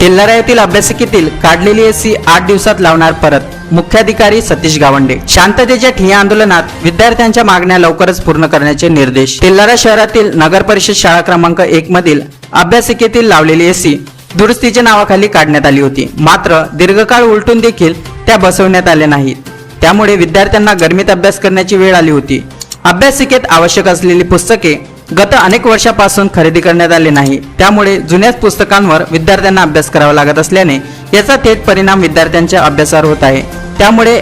तेल्हारा येथील अभ्यासिकेतील काढलेली एसी आठ दिवसात लावणार परत. मुख्याधिकारी सतीश गावंडे. शांततेच्या ठिय्या आंदोलनात विद्यार्थ्यांच्या मागण्या लवकरच पूर्ण करण्याचे निर्देश. तेल्हारा शहरातील नगर परिषद शाळा क्रमांक एक मधील अभ्यासिकेतील लावलेली एसी दुरुस्तीच्या नावाखाली काढण्यात आली होती. मात्र दीर्घकाळ उलटून देखील त्या बसवण्यात आल्या नाहीत. त्यामुळे विद्यार्थ्यांना गर्मीत अभ्यास करण्याची वेळ आली होती. अभ्यासिकेत आवश्यक असलेली पुस्तके गत अनेक वर्षापासून खरेदी करण्यात आले नाही. त्यामुळे जुन्याच पुस्तकांवर विद्यार्थ्यांना अभ्यास करावा लागत असल्याने याचा थेट परिणाम विद्यार्थ्यांच्या अभ्यासावर होत आहे. त्यामुळे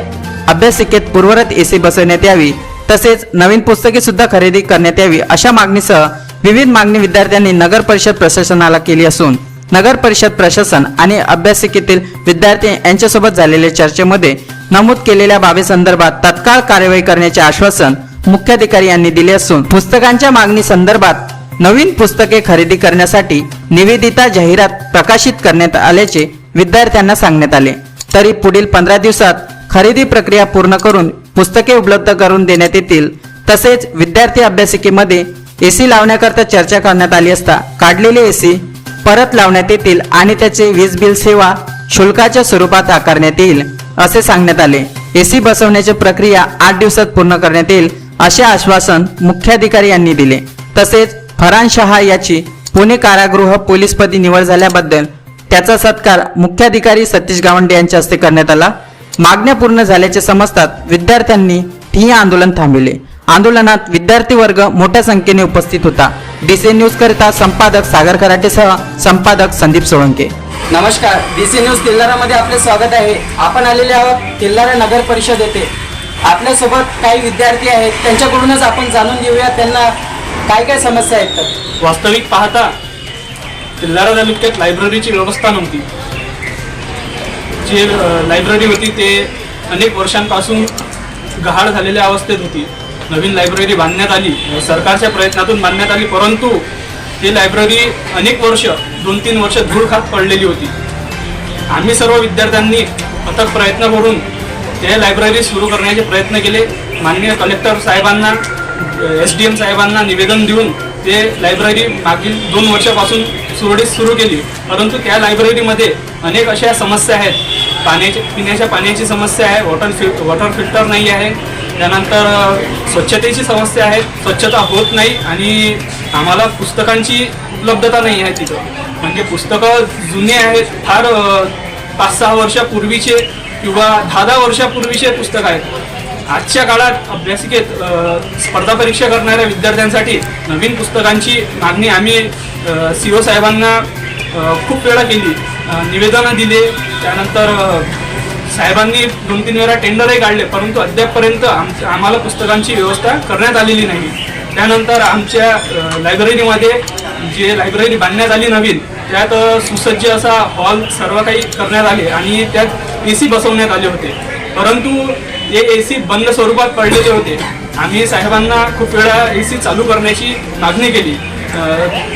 अभ्यासिकेत पूर्वरत एसी बसवण्यात यावी तसेच नवीन पुस्तके सुद्धा खरेदी करण्यात यावी अशा मागणीसह विविध मागणी विद्यार्थ्यांनी नगर परिषद प्रशासनाला केली असून नगर परिषद प्रशासन आणि अभ्यासिकेतील विद्यार्थी यांच्यासोबत झालेल्या चर्चेमध्ये नमूद केलेल्या बाबीसंदर्भात तत्काळ कार्यवाही करण्याचे आश्वासन मुख्याधिकारी यांनी दिले असून पुस्तकांच्या मागणी संदर्भात नवीन पुस्तके खरेदी करण्यासाठी निवेदिता जाहिरात प्रकाशित करण्यात आल्याचे विद्यार्थ्यांना सांगण्यात आले. तरी पुढील पंधरा दिवसात खरेदी प्रक्रिया पूर्ण करून पुस्तके उपलब्ध करून देण्यात येतील तसेच विद्यार्थी अभ्यासिकेमध्ये एसी लावण्याकरता चर्चा करण्यात आली असता काढलेले एसी परत लावण्यात येतील आणि त्याचे वीज बिल सेवा शुल्काच्या स्वरूपात आकारण्यात येईल असे सांगण्यात आले. एसी बसवण्याची प्रक्रिया आठ दिवसात पूर्ण करण्यात येईल असे आश्वासन मुख्याधिकारी यांनी दिले. तसेच फरहान शहा याची पुणे कारागृह पोलीसपदी निवड झाल्याबद्दल त्याचा सत्कार मुख्याधिकारी सतीश गावंडे यांच्या हस्ते करण्यात आला. मागण्या पूर्ण झाल्याचे समजतात विद्यार्थ्यांनी ठिय्या आंदोलन थांबविले. आंदोलनात विद्यार्थी वर्ग मोठ्या संख्येने उपस्थित होता. डीसी न्यूज करिता संपादक सागर कराटेसह संपादक संदीप सोळंके. नमस्कार. डीसी न्यूज तेल्हारामध्ये आपले स्वागत आहे. आपण आलेले आहोत तेल्हारा नगर परिषद येथे आपल्यासोबत काही विद्यार्थी आहेत त्यांच्याकडूनच आपण जाणून घेऊया त्यांना काय काय समस्या आहेत. तर वास्तविक पाहता तेल्हारा तालुक्यात लायब्ररीची व्यवस्था नव्हती. जी लायब्ररी होती ते अनेक वर्षांपासून गहाळ झालेल्या अवस्थेत होती. नवीन लायब्ररी बांधण्यात आली सरकारच्या प्रयत्नातून बांधण्यात आली परंतु ती लायब्ररी अनेक वर्ष दोन तीन वर्ष धूळ खात पडलेली होती. आम्ही सर्व विद्यार्थ्यांनी अथक प्रयत्न करून ते लायब्ररी सुरू करण्याचे प्रयत्न केले. माननीय कलेक्टर साहेबांना एस डी एम साहेबांना निवेदन देऊन ते लायब्ररी मागील दोन वर्षापासून सुरळीत सुरू केली. परंतु त्या लायब्ररीमध्ये अनेक अशा समस्या आहेत. पाण्याची पिण्याच्या पाण्याची समस्या आहे वॉटर फि वॉटर फिल्टर नाही आहे. त्यानंतर स्वच्छतेची समस्या आहे. स्वच्छता होत नाही आणि आम्हाला पुस्तकांची उपलब्धता नाही आहे तिथं. म्हणजे पुस्तकं जुने आहेत. फार पाच सहा वर्षापूर्वीचे किंवा दहा दहा वर्षापूर्वीचे पुस्तक आहेत आजच्या काळात अभ्यासिकेत स्पर्धा परीक्षा करणाऱ्या विद्यार्थ्यांसाठी नवीन पुस्तकांची मागणी आम्ही सी ओ साहेबांना खूप वेळा केली. निवेदनं दिले त्यानंतर साहेबांनी दोन तीन वेळा टेंडरही काढले परंतु अद्यापपर्यंत आम आम्हाला पुस्तकांची व्यवस्था करण्यात आलेली नाही. त्यानंतर आमच्या लायब्ररीमध्ये जे लायब्ररी बांधण्यात आली नवीन त्यात सुसज्ज असा हॉल सर्व काही करण्यात आले आणि त्यात ए सी बसवण्यात आले होते. परंतु हे ए सी बंद स्वरूपात पडलेले होते. आम्ही साहेबांना खूप वेळा ए सी चालू करण्याची मागणी केली.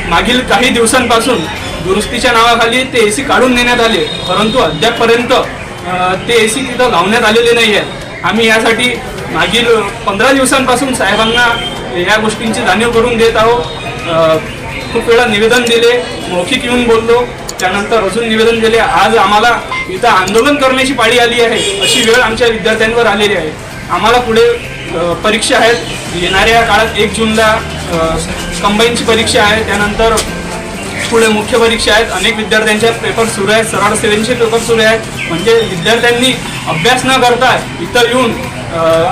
मागील काही दिवसांपासून दुरुस्तीच्या नावाखाली ते ए सी काढून देण्यात आले. परंतु अद्यापपर्यंत ते ए सी तिथं लावण्यात आलेले नाही आहेत आम्ही यासाठी मागील पंधरा दिवसांपासून साहेबांना या गोष्टींची जाणीव करून देत आहोत. खूप वेळा निवेदन दिले मौखिक येऊन बोललो. त्यानंतर अजून निवेदन दिले आज आम्हाला इथं आंदोलन करण्याची पाळी आली आहे अशी वेळ आमच्या विद्यार्थ्यांवर आलेली आहे. आम्हाला पुढे परीक्षा आहेत. येणाऱ्या काळात एक जूनला कंबाईनची परीक्षा आहे. त्यानंतर पुढे मुख्य परीक्षा आहेत. अनेक विद्यार्थ्यांच्या पेपर सुरू आहेत. सरळ सेवेंचे पेपर सुरू आहेत. म्हणजे विद्यार्थ्यांनी अभ्यास न करता इतर येऊन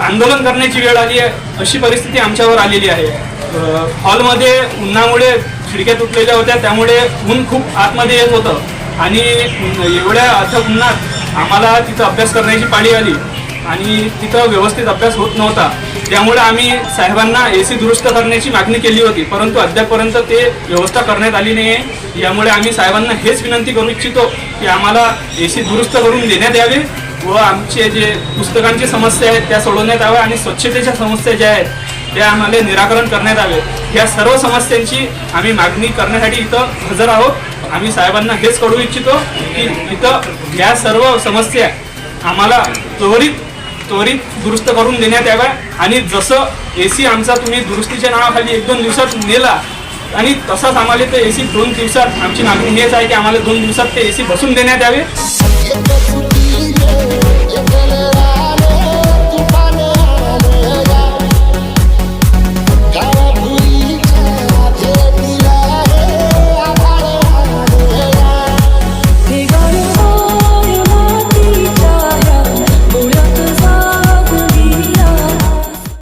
आंदोलन करण्याची वेळ आली आहे अशी परिस्थिती आमच्यावर आलेली आहे. हॉलमध्ये उन्हामुळे खिडक्या तुटलेल्या होत्या त्यामुळे ऊन खूप आतमध्ये येत होतं. आणि एवढ्या अथक उन्हात आम्हाला तिथं अभ्यास करण्याची पाळी आली आणि तिथं व्यवस्थित अभ्यास होत नव्हता. त्यामुळे आम्ही साहेबांना ए सी दुरुस्त करण्याची मागणी केली होती परंतु अद्यापपर्यंत ते व्यवस्था करण्यात आली नाही आहे यामुळे आम्ही साहेबांना हेच विनंती करू इच्छितो की आम्हाला ए सी दुरुस्त करून देण्यात यावे व आमचे जे पुस्तकांची समस्या आहेत त्या सोडवण्यात याव्या आणि स्वच्छतेच्या समस्या ज्या आहेत त्या आम्हाला निराकरण करण्यात यावे या सर्व समस्यांची आम्ही मागणी करण्यासाठी इथं हजर आहोत. आम्ही साहेबांना हेच कळू इच्छितो की इथं या सर्व समस्या आम्हाला त्वरित त्वरित दुरुस्त करून देण्यात याव्या. आणि जसं ए सी आमचा तुम्ही दुरुस्तीच्या नावाखाली एक दोन दिवसात नेला आणि तसाच आम्हाला ते ए सी दोन दिवसात आमची मागणी हेच आहे की आम्हाला दोन दिवसात ते ए सी बसून देण्यात यावे.